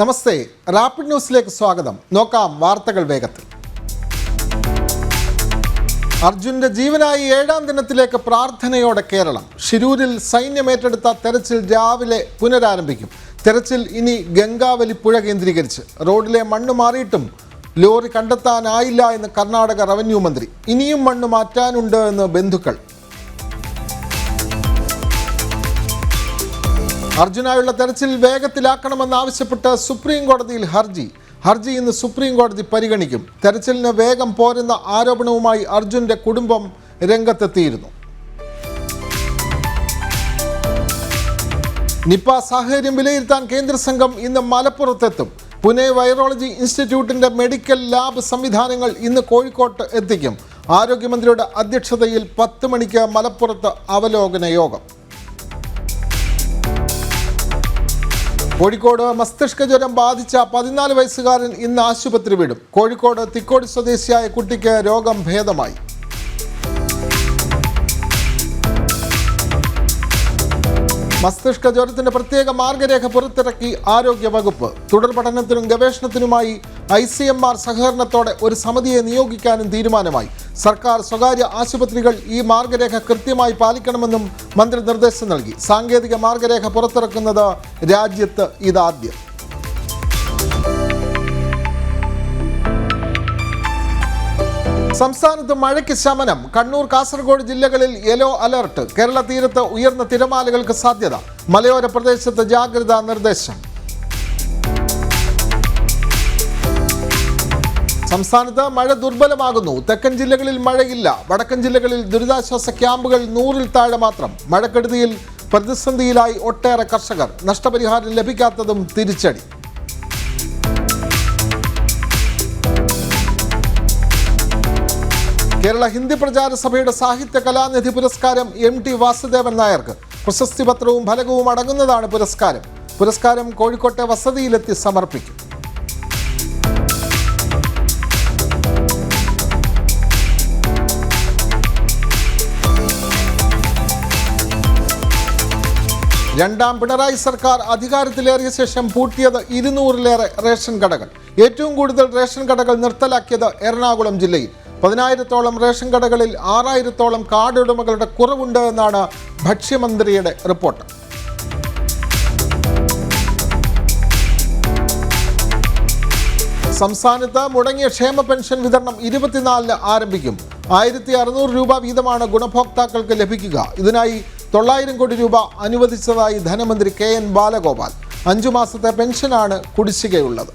നമസ്തേ rapid ന്യൂസിലേക്ക് സ്വാഗതം. നോക്കാം വാർത്തകൾ വേഗത്തിൽ. അർജുന്റെ ജീവനായി ഏഴാം ദിനത്തിലേക്ക് പ്രാർത്ഥനയോടെ കേരളം. ഷിരൂരിൽ സൈന്യമേറ്റെടുത്ത തെരച്ചിൽ രാവിലെ പുനരാരംഭിക്കും. തെരച്ചിൽ ഇനി ഗംഗാവലി പുഴ കേന്ദ്രീകരിച്ച്. റോഡിലെ മണ്ണ് മാറിയിട്ടും ലോറി കണ്ടെത്താനായില്ല എന്ന് കർണാടക റവന്യൂ മന്ത്രി. ഇനിയും മണ്ണ് മാറ്റാനുണ്ട് എന്ന് ബന്ധുക്കൾ. അർജുനായുള്ള തെരച്ചിൽ വേഗത്തിലാക്കണമെന്നാവശ്യപ്പെട്ട് സുപ്രീം കോടതിയിൽ ഹർജി. ഹർജി ഇന്ന് സുപ്രീം കോടതി പരിഗണിക്കും. തെരച്ചിലിന് വേഗം പോരെന്ന ആരോപണവുമായി അർജുന്റെ കുടുംബം രംഗത്തെത്തിയിരുന്നു. നിപ്പ സാഹചര്യം വിലയിരുത്താൻ കേന്ദ്ര സംഘം ഇന്ന് മലപ്പുറത്തെത്തും. പുനെ വൈറോളജി ഇൻസ്റ്റിറ്റ്യൂട്ടിന്റെ മെഡിക്കൽ ലാബ് സംവിധാനങ്ങൾ ഇന്ന് കോഴിക്കോട്ട് എത്തിക്കും. ആരോഗ്യമന്ത്രിയുടെ അധ്യക്ഷതയിൽ പത്ത് മണിക്ക് മലപ്പുറത്ത് അവലോകന യോഗം. കോഴിക്കോട് മസ്തിഷ്ക ജ്വരം ബാധിച്ച പതിനാല് വയസ്സുകാരൻ ഇന്ന് ആശുപത്രി വിടും. കോഴിക്കോട് തിക്കോടി സ്വദേശിയായ കുട്ടിക്ക് രോഗം ഭേദമായി. മസ്തിഷ്ക ജ്വരത്തിന്റെ പ്രത്യേക മാർഗരേഖ പുറത്തിറക്കി ആരോഗ്യ വകുപ്പ് തുടർ പഠനത്തിനും ഗവേഷണത്തിനുമായി ഐ സി എം ആർ സഹകരണത്തോടെ ഒരു സമിതിയെ നിയോഗിക്കാനും തീരുമാനമായി. സർക്കാർ സ്വകാര്യ ആശുപത്രികൾ ഈ മാർഗരേഖ കൃത്യമായി പാലിക്കണമെന്നും മന്ത്രി നിർദ്ദേശം നൽകി. സാങ്കേതിക മാർഗരേഖ പുറത്തിറക്കുന്നത് രാജ്യത്ത് ഇതാദ്യം. സംസ്ഥാനത്ത് മഴയ്ക്ക് ശമനം. കണ്ണൂർ കാസർഗോഡ് ജില്ലകളിൽ യെല്ലോ അലർട്ട്. കേരള തീരത്ത് ഉയർന്ന തിരമാലകൾക്ക് സാധ്യത. മലയോര പ്രദേശത്ത് ജാഗ്രതാ നിർദ്ദേശം. സംസ്ഥാനത്ത് മഴ ദുർബലമാകുന്നു. തെക്കൻ ജില്ലകളിൽ മഴയില്ല. വടക്കൻ ജില്ലകളിൽ ദുരിതാശ്വാസ ക്യാമ്പുകൾ നൂറിൽ താഴെ മാത്രം. മഴക്കെടുതിയിൽ പ്രതിസന്ധിയിലായി ഒട്ടേറെ കർഷകർ. നഷ്ടപരിഹാരം ലഭിക്കാത്തതും തിരിച്ചടി. കേരള ഹിന്ദി പ്രചാര സഭയുടെ സാഹിത്യ കലാനിധി പുരസ്കാരം എം ടി വാസുദേവൻ നായർക്ക്. പ്രശസ്തി പത്രവും ഫലകവും അടങ്ങുന്നതാണ് പുരസ്കാരം. പുരസ്കാരം കോഴിക്കോട്ടെ വസതിയിലെത്തി സമർപ്പിക്കും. രണ്ടാം പിണറായി സർക്കാർ അധികാരത്തിലേറിയ ശേഷം പൂട്ടിയത് ഇരുന്നൂറിലേറെ റേഷൻ കടകൾ. ഏറ്റവും കൂടുതൽ റേഷൻ കടകൾ നിർത്തലാക്കിയത് എറണാകുളം ജില്ലയിൽ. പതിനായിരത്തോളം റേഷൻ കടകളിൽ ആറായിരത്തോളം കാർഡ് ഉടമകളുടെ കുറവുണ്ട് എന്നാണ് ഭക്ഷ്യമന്ത്രിയുടെ റിപ്പോർട്ട്. സംസ്ഥാനത്ത് മുടങ്ങിയ ക്ഷേമ പെൻഷൻ വിതരണം ഇരുപത്തിനാലിന് ആരംഭിക്കും. ആയിരത്തി അറുന്നൂറ് രൂപ വീതമാണ് ഗുണഭോക്താക്കൾക്ക് ലഭിക്കുക. ഇതിനായി തൊള്ളായിരം കോടി രൂപ അനുവദിച്ചതായി ധനമന്ത്രി കെ എൻ ബാലഗോപാൽ. അഞ്ചു മാസത്തെ പെൻഷനാണ് കുടിശ്ശികയുള്ളത്.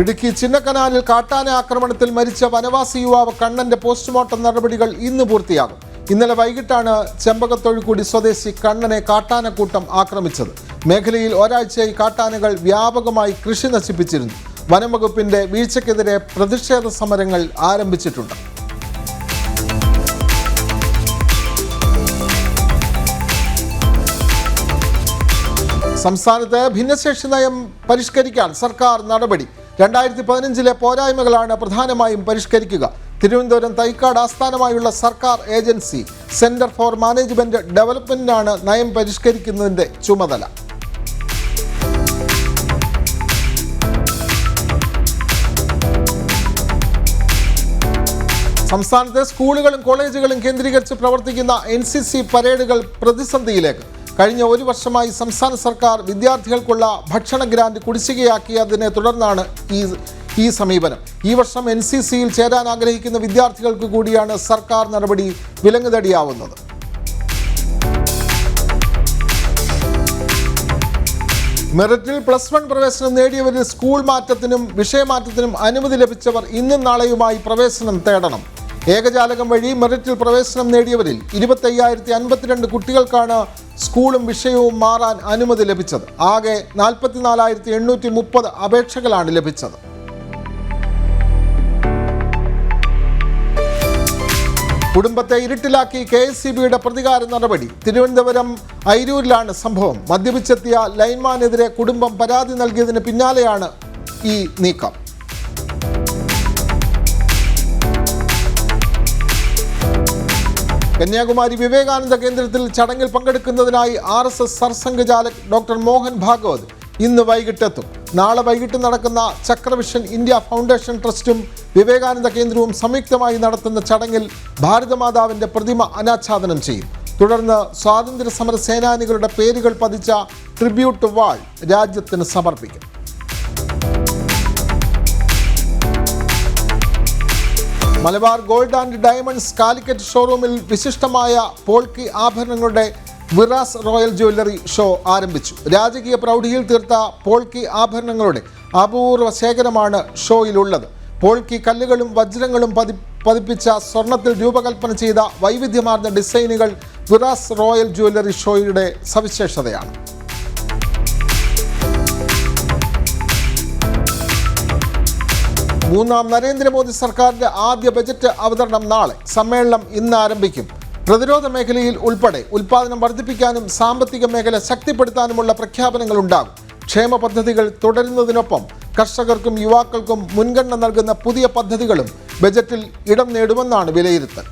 ഇടുക്കി ചിന്നക്കനാലിൽ കാട്ടാന ആക്രമണത്തിൽ മരിച്ച വനവാസി യുവാവ് കണ്ണന്റെ പോസ്റ്റ്മോർട്ടം നടപടികൾ ഇന്ന് പൂർത്തിയാകും. ഇന്നലെ വൈകിട്ടാണ് ചെമ്പകത്തൊഴിക്കൂടി സ്വദേശി കണ്ണനെ കാട്ടാനക്കൂട്ടം ആക്രമിച്ചത്. മേഖലയിൽ ഒരാഴ്ചയായി കാട്ടാനകൾ വ്യാപകമായി കൃഷി നശിപ്പിച്ചിരുന്നു. വനംവകുപ്പിന്റെ വീഴ്ചയ്ക്കെതിരെ പ്രതിഷേധ സമരങ്ങൾ ആരംഭിച്ചിട്ടുണ്ട്. സംസ്ഥാനത്ത് ഭിന്നശേഷി നയം പരിഷ്കരിക്കാൻ സർക്കാർ നടപടി. രണ്ടായിരത്തി പതിനഞ്ചിലെ പോരായ്മകളാണ് പ്രധാനമായും പരിഷ്കരിക്കുക. തിരുവനന്തപുരം തൈക്കാട് ആസ്ഥാനമായുള്ള സർക്കാർ ഏജൻസി സെന്റർ ഫോർ മാനേജ്മെന്റ് ഡെവലപ്മെന്റിനാണ് നയം പരിഷ്കരിക്കുന്നതിന്റെ ചുമതല. സംസ്ഥാനത്തെ സ്കൂളുകളും കോളേജുകളും കേന്ദ്രീകരിച്ച് പ്രവർത്തിക്കുന്ന എൻ സി സി പരേഡുകൾ പ്രതിസന്ധിയിലേക്ക്. കഴിഞ്ഞ ഒരു വർഷമായി സംസ്ഥാന സർക്കാർ വിദ്യാർത്ഥികൾക്കുള്ള ഭക്ഷണ ഗ്രാന്റ് കുടിശ്ശികയാക്കിയതിനെ തുടർന്നാണ് ഈ ഈ സമീപനം. ഈ വർഷം എൻ സി സിയിൽ ചേരാൻ ആഗ്രഹിക്കുന്ന വിദ്യാർത്ഥികൾക്ക് കൂടിയാണ് സർക്കാർ നടപടി വിലങ്ങുതടിയാവുന്നത്. മെറിറ്റിൽ പ്ലസ് വൺ പ്രവേശനം നേടിയവരിൽ സ്കൂൾ മാറ്റത്തിനും വിഷയമാറ്റത്തിനും അനുമതി ലഭിച്ചവർ ഇന്നും നാളെയുമായി പ്രവേശനം തേടണം. ഏകജാലകം വഴി മെറിറ്റിൽ പ്രവേശനം നേടിയവരിൽ ഇരുപത്തയ്യായിരത്തി അൻപത്തിരണ്ട് കുട്ടികൾക്കാണ് സ്കൂളും വിഷയവും മാറാൻ അനുമതി ലഭിച്ചത്. ആകെ നാൽപ്പത്തിനാലായിരത്തി എണ്ണൂറ്റി മുപ്പത് അപേക്ഷകളാണ് ലഭിച്ചത്. കുടുംബത്തെ ഇരുട്ടിലാക്കി കെ എസ് സി ബിയുടെ പ്രതികാര നടപടി. തിരുവനന്തപുരം ഐരൂരിലാണ് സംഭവം. മദ്യപിച്ചെത്തിയ ലൈൻമാനെതിരെ കുടുംബം പരാതി നൽകിയതിന് പിന്നാലെയാണ് ഈ നീക്കം. കന്യാകുമാരി വിവേകാനന്ദ കേന്ദ്രത്തിൽ ചടങ്ങിൽ പങ്കെടുക്കുന്നതിനായി R S S Sarsanghchalak doctor Mohan Bhagwat ഇന്ന് വൈകിട്ടെത്തും. നാളെ വൈകിട്ട് നടക്കുന്ന ചക്രവിഷൻ ഇന്ത്യ ഫൗണ്ടേഷൻ ട്രസ്റ്റും വിവേകാനന്ദ കേന്ദ്രവും സംയുക്തമായി നടത്തുന്ന ചടങ്ങിൽ ഭാരതമാതാവിന്റെ പ്രതിമ അനാച്ഛാദനം ചെയ്യും. തുടർന്ന് സ്വാതന്ത്ര്യ സമര സേനാനികളുടെ പേരുകൾ പതിച്ച ട്രിബ്യൂട്ട് വാൾ രാജ്യത്തിന് സമർപ്പിക്കും. Malabar gold and diamonds Calicut ഷോറൂമിൽ വിശിഷ്ടമായ പോൾക്കി ആഭരണങ്ങളുടെ വിറാസ് റോയൽ ജ്വല്ലറി ഷോ ആരംഭിച്ചു. രാജകീയ പ്രൗഢിയിൽ തീർത്ത പോൾക്കി ആഭരണങ്ങളുടെ അപൂർവ ശേഖരമാണ് ഷോയിലുള്ളത്. പോൾക്കി കല്ലുകളും വജ്രങ്ങളും പതി പതിപ്പിച്ച സ്വർണത്തിൽ രൂപകൽപ്പന ചെയ്ത വൈവിധ്യമാർന്ന ഡിസൈനുകൾ വിറാസ് റോയൽ ജ്വല്ലറി ഷോയുടെ സവിശേഷതയാണ്. മൂന്നാം നരേന്ദ്രമോദി സർക്കാരിന്റെ ആദ്യ ബജറ്റ് അവതരണം നാളെ. സമ്മേളനം ഇന്ന് ആരംഭിക്കും. പ്രതിരോധ മേഖലയിൽ ഉൾപ്പെടെ ഉൽപാദനം വർദ്ധിപ്പിക്കാനും സാമ്പത്തിക മേഖല ശക്തിപ്പെടുത്താനുമുള്ള പ്രഖ്യാപനങ്ങൾ ഉണ്ടാകും ക്ഷേമ പദ്ധതികൾ തുടരുന്നതിനൊപ്പം കർഷകർക്കും യുവാക്കൾക്കും മുൻഗണന നൽകുന്ന പുതിയ പദ്ധതികളും ബജറ്റിൽ ഇടം നേടുമെന്നാണ് വിലയിരുത്തൽ.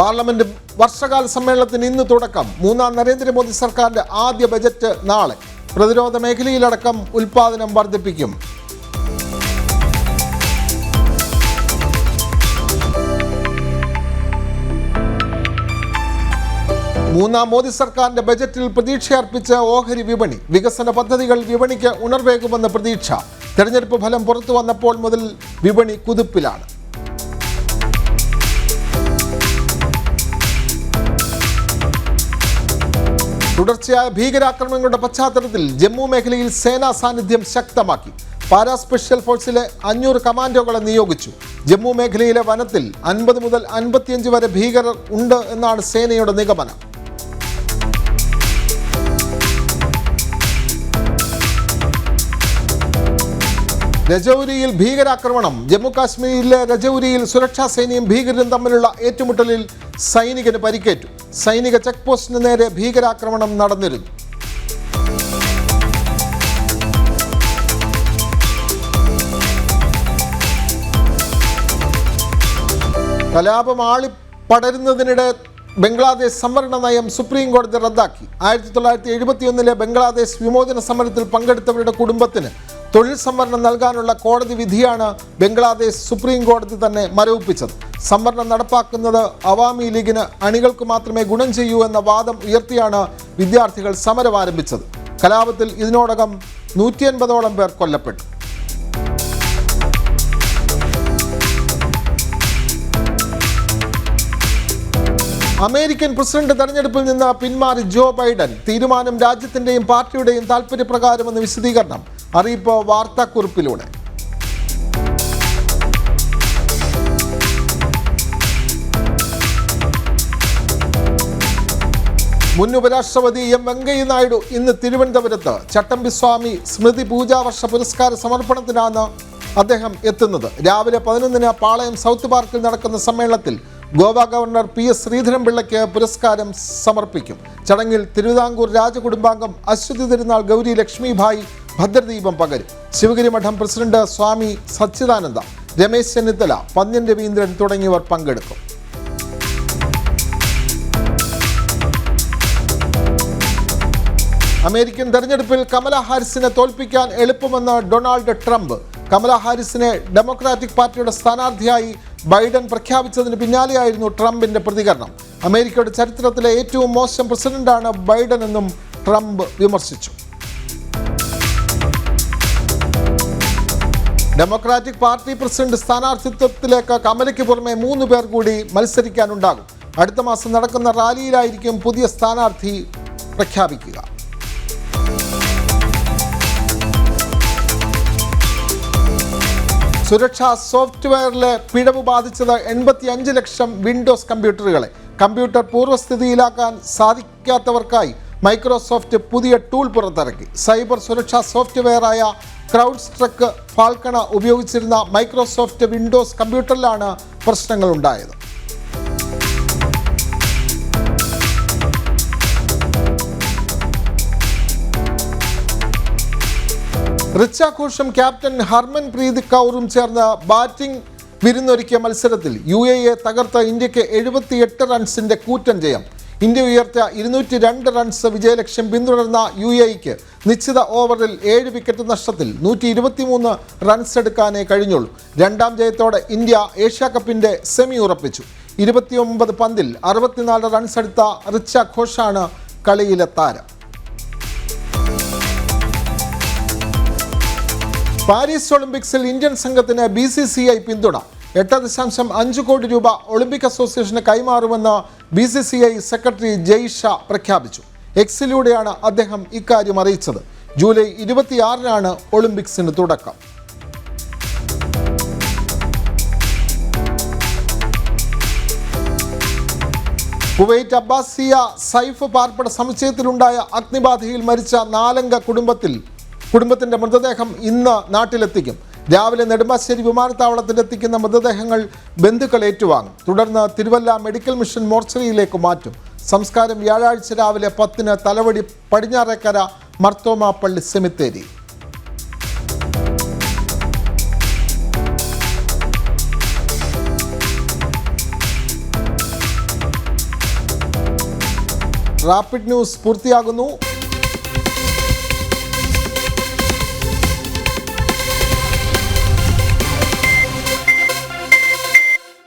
പാർലമെന്റ് വർഷകാല സമ്മേളനത്തിന് ഇന്ന് തുടക്കം. മൂന്നാം നരേന്ദ്രമോദി സർക്കാരിന്റെ ആദ്യ ബജറ്റ് നാളെ. പ്രതിരോധ മേഖലയിലടക്കം ഉൽപാദനം വർദ്ധിപ്പിക്കും. മൂന്നാം മോദി സർക്കാരിന്റെ ബജറ്റിൽ പ്രതീക്ഷയർപ്പിച്ച ഓഹരി വിപണി. വികസന പദ്ധതികൾ വിപണിക്ക് ഉണർവേകുമെന്ന പ്രതീക്ഷ. തെരഞ്ഞെടുപ്പ് ഫലം പുറത്തു വന്നപ്പോൾ മുതൽ വിപണി കുതിപ്പിലാണ്. തുടർച്ചയായ ഭീകരാക്രമണങ്ങളുടെ പശ്ചാത്തലത്തിൽ ജമ്മു മേഖലയിൽ സേനാ സാന്നിധ്യം ശക്തമാക്കി. പാരാ സ്പെഷ്യൽ ഫോഴ്സിലെ അഞ്ഞൂറ് കമാൻഡോകളെ നിയോഗിച്ചു. ജമ്മു മേഖലയിലെ വനത്തിൽ അൻപത് മുതൽ അൻപത്തിയഞ്ച് വരെ ഭീകരർ ഉണ്ട് എന്നാണ് സേനയുടെ നിഗമനം. രജൌരിയിൽ ഭീകരാക്രമണം. ജമ്മുകാശ്മീരിലെ രജൌരിയിൽ സുരക്ഷാ സേനയും ഭീകരരും തമ്മിലുള്ള ഏറ്റുമുട്ടലിൽ സൈനികന് പരിക്കേറ്റു. സൈനിക ചെക്ക് പോസ്റ്റിന് നേരെ ഭീകരാക്രമണം നടന്നിരുന്നു. കലാപം ആളിപ്പടരുന്നതിനിടെ ബംഗ്ലാദേശ് സംവരണ നയം സുപ്രീം കോടതി റദ്ദാക്കി. ആയിരത്തി തൊള്ളായിരത്തി എഴുപത്തിയൊന്നിലെ ബംഗ്ലാദേശ് വിമോചന സമരത്തിൽ പങ്കെടുത്തവരുടെ കുടുംബത്തിന് തൊഴിൽ സംവരണം നൽകാനുള്ള കോടതി വിധിയാണ് ബംഗ്ലാദേശ് സുപ്രീം കോടതി തന്നെ മരവിപ്പിച്ചത്. സംവരണം നടപ്പാക്കുന്നത് അവാമി ലീഗിന് അണികൾക്ക് മാത്രമേ ഗുണം ചെയ്യൂ എന്ന വാദം ഉയർത്തിയാണ് വിദ്യാർത്ഥികൾ സമരം ആരംഭിച്ചത് കലാപത്തിൽ ഇതിനോടകം നൂറ്റി അൻപതോളം പേർ കൊല്ലപ്പെട്ടു. അമേരിക്കൻ പ്രസിഡന്റ് തെരഞ്ഞെടുപ്പിൽ നിന്ന് പിന്മാറി ജോ ബൈഡൻ. തീരുമാനം രാജ്യത്തിന്റെയും പാർട്ടിയുടെയും താൽപര്യപ്രകാരമെന്ന് വിശദീകരണം. അറിയിപ്പ് വാർത്താക്കുറിപ്പിലൂടെ. മുൻ ഉപരാഷ്ട്രപതി എം വെങ്കയ്യ നായിഡു ഇന്ന് തിരുവനന്തപുരത്ത് ചട്ടമ്പിസ്വാമി സ്മൃതി പൂജാവർഷ പുരസ്കാര സമർപ്പണത്തിനാണ് അദ്ദേഹം എത്തുന്നത്. രാവിലെ പതിനൊന്നിന് പാളയം സൗത്ത് പാർക്കിൽ നടക്കുന്ന സമ്മേളനത്തിൽ ഗോവ ഗവർണർ പി എസ് ശ്രീധരൻപിള്ളയ്ക്ക് പുരസ്കാരം സമർപ്പിക്കും. ചടങ്ങിൽ തിരുവിതാംകൂർ രാജകുടുംബാംഗം അശ്വതി തിരുനാൾ ഗൗരി ലക്ഷ്മിഭായ് ഭദ്രദീപം പകരും. ശിവഗിരി മഠം പ്രസിഡന്റ് സ്വാമി സച്ചിദാനന്ദ രമേശ് ചെന്നിത്തല പന്ന്യൻ രവീന്ദ്രൻ തുടങ്ങിയവർ പങ്കെടുക്കും. അമേരിക്കൻ തെരഞ്ഞെടുപ്പിൽ കമല ഹാരിസിനെ തോൽപ്പിക്കാൻ എളുപ്പമെന്ന് ഡൊണാൾഡ് ട്രംപ്. കമല ഹാരിസിനെ ഡെമോക്രാറ്റിക് പാർട്ടിയുടെ സ്ഥാനാർത്ഥിയായി ബൈഡൻ പ്രഖ്യാപിച്ചതിന് പിന്നാലെയായിരുന്നു ട്രംപിന്റെ പ്രതികരണം. അമേരിക്കയുടെ ചരിത്രത്തിലെ ഏറ്റവും മോശം പ്രസിഡന്റാണ് ബൈഡൻ എന്നും ട്രംപ് വിമർശിച്ചു. ഡെമോക്രാറ്റിക് പാർട്ടി പ്രസിഡന്റ് സ്ഥാനാർത്ഥിത്വത്തിലേക്ക് കമലയ്ക്ക് പുറമെ മൂന്ന് പേർ കൂടി മത്സരിക്കാനുണ്ടാകും. അടുത്ത മാസം നടക്കുന്ന റാലിയിലായിരിക്കും പുതിയ സ്ഥാനാർത്ഥി പ്രഖ്യാപിക്കുക. സുരക്ഷാ സോഫ്റ്റ്വെയറിലെ പിഴവ് ബാധിച്ചത് എൺപത്തി അഞ്ച് ലക്ഷം വിൻഡോസ് കമ്പ്യൂട്ടറുകളെ. കമ്പ്യൂട്ടർ പൂർവസ്ഥിതിയിലാക്കാൻ സാധിക്കാത്തവർക്കായി മൈക്രോസോഫ്റ്റ് പുതിയ ടൂൾ പുറത്തിറക്കി. സൈബർ സുരക്ഷാ സോഫ്റ്റ്വെയറായ ക്രൗഡ് സ്ട്രക്ക് ഫാൽക്കണ ഉപയോഗിച്ചിരുന്ന മൈക്രോസോഫ്റ്റ് വിൻഡോസ് കമ്പ്യൂട്ടറിലാണ് പ്രശ്നങ്ങൾ ഉണ്ടായത് റിച്ച ഘോഷും ക്യാപ്റ്റൻ ഹർമൻ പ്രീത് കൗറും ചേർന്ന് ബാറ്റിംഗ് വിരുന്നൊരുക്കിയ മത്സരത്തിൽ യു എയെ തകർത്ത ഇന്ത്യയ്ക്ക് എഴുപത്തിയെട്ട് റൺസിന്റെ കൂറ്റൻ ജയം. ഇന്ത്യ ഉയർത്തിയ ഇരുന്നൂറ്റി രണ്ട് റൺസ് വിജയലക്ഷ്യം പിന്തുടർന്ന യു എക്ക് നിശ്ചിത ഓവറിൽ ഏഴ് വിക്കറ്റ് നഷ്ടത്തിൽ നൂറ്റി ഇരുപത്തിമൂന്ന് റൺസ് എടുക്കാനേ കഴിഞ്ഞുള്ളൂ. രണ്ടാം ജയത്തോടെ ഇന്ത്യ ഏഷ്യ കപ്പിന്റെ സെമി ഉറപ്പിച്ചു. ഇരുപത്തിയൊമ്പത് പന്തിൽ അറുപത്തിനാല് റൺസ് എടുത്ത റിച്ച ഘോഷാണ് കളിയിലെ താരം. പാരീസ് ഒളിമ്പിക്സിൽ ഇന്ത്യൻ സംഘത്തിന് ബി സി സി ഐ പിന്തുണ. എട്ട് ദശാംശം അഞ്ച് കോടി രൂപ ഒളിമ്പിക് അസോസിയേഷന് കൈമാറുമെന്ന് B C C I secretary Jay Shah പ്രഖ്യാപിച്ചു. എക്സിലൂടെയാണ് അദ്ദേഹം ഇക്കാര്യം അറിയിച്ചത്. ജൂലൈ ഇരുപത്തിയാറിനാണ് ഒളിമ്പിക്സിന് തുടക്കം. കുവൈറ്റ് അബ്ബാസിയ സൈഫ് പാർപ്പിട സമുച്ചയത്തിലുണ്ടായ അഗ്നിബാധയിൽ മരിച്ച നാലംഗ കുടുംബത്തിൽ കുടുംബത്തിന്റെ മൃതദേഹം ഇന്ന് നാട്ടിലെത്തിക്കും. രാവിലെ നെടുമ്പാശ്ശേരി വിമാനത്താവളത്തിലെത്തിക്കുന്ന മൃതദേഹങ്ങൾ ബന്ധുക്കൾ ഏറ്റുവാങ്ങും. തുടർന്ന് തിരുവല്ല മെഡിക്കൽ മിഷൻ മോർച്ചറിയിലേക്ക് മാറ്റും. സംസ്കാരം വ്യാഴാഴ്ച രാവിലെ പത്തിന് തലവടി പടിഞ്ഞാറേക്കര മർത്തോമ പള്ളി സെമിത്തേരി. റാപ്പിഡ് ന്യൂസ് പൂർത്തിയാകുന്നു.